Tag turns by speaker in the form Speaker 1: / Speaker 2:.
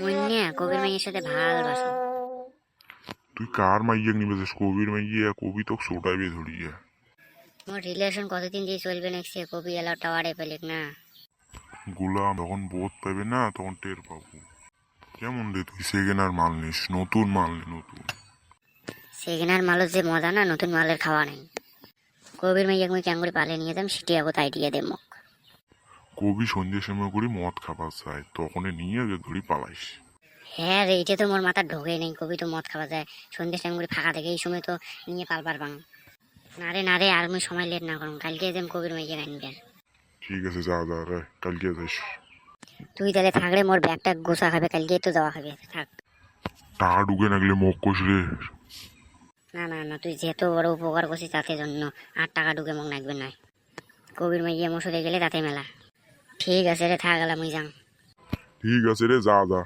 Speaker 1: মুন্যা কবির মাইয়ের সাথে ভালোবাসো।
Speaker 2: তুই কার মাইয়াক নিবে যাস কবির মাইয়া কবি তো সোটাইবে ধরিয়া।
Speaker 1: মোর রিলেশন কতদিন দিয়ে চলবে নাকি কবি এলাও টাওয়ারে পেলিক না।
Speaker 2: গোলাম যখন বোধ পাবে না তখন টের পাবো। কেমন রে তুই? সেকেন্ড মাল নিস নতুন মাল নে নতুন।
Speaker 1: সেখানের মালের যে মজা না নতুন মালের খাওয়া নেই। কবির মাইয়াক মুই ক্যাঙ্গুরি পালে নিয়ে যাম সেটি আবো তাই দিয়ে দে মুখ
Speaker 2: কবি সন্ধ্যে সময় করে মদ খাবার চায় তখন নিয়ে আগে ধরি পালাইস।
Speaker 1: হ্যাঁ রে এটা তো মোর মাথা ঢোকে নেই কবি তো মদ খাওয়া যায় সন্ধ্যে সময় করে ফাঁকা থেকে এই সময় তো নিয়ে পালবার বাং। না রে না রে আর মুই সময় লেট না করুন কালকে যেম কবির মাইয়া আনবেন
Speaker 2: ঠিক আছে যা যা রে কালকে যাইস।
Speaker 1: তুই তাহলে থাকলে মোর ব্যাগটা গোসা খাবে কালকে তো যাওয়া খাবে থাক।
Speaker 2: টাকা ঢুকে না গেলে মুখ কষ রে।
Speaker 1: না না না তুই যেহেতু বড় উপকার করছিস তাতে জন্য আর টাকা ঢুকে মগ লাগবে না কবির মাইয়া মশুরে গেলে তাতে মেলা। ঠিক আছে রে থাক গেলাম মুই যাম।
Speaker 2: ঠিক আছে রে যা যা।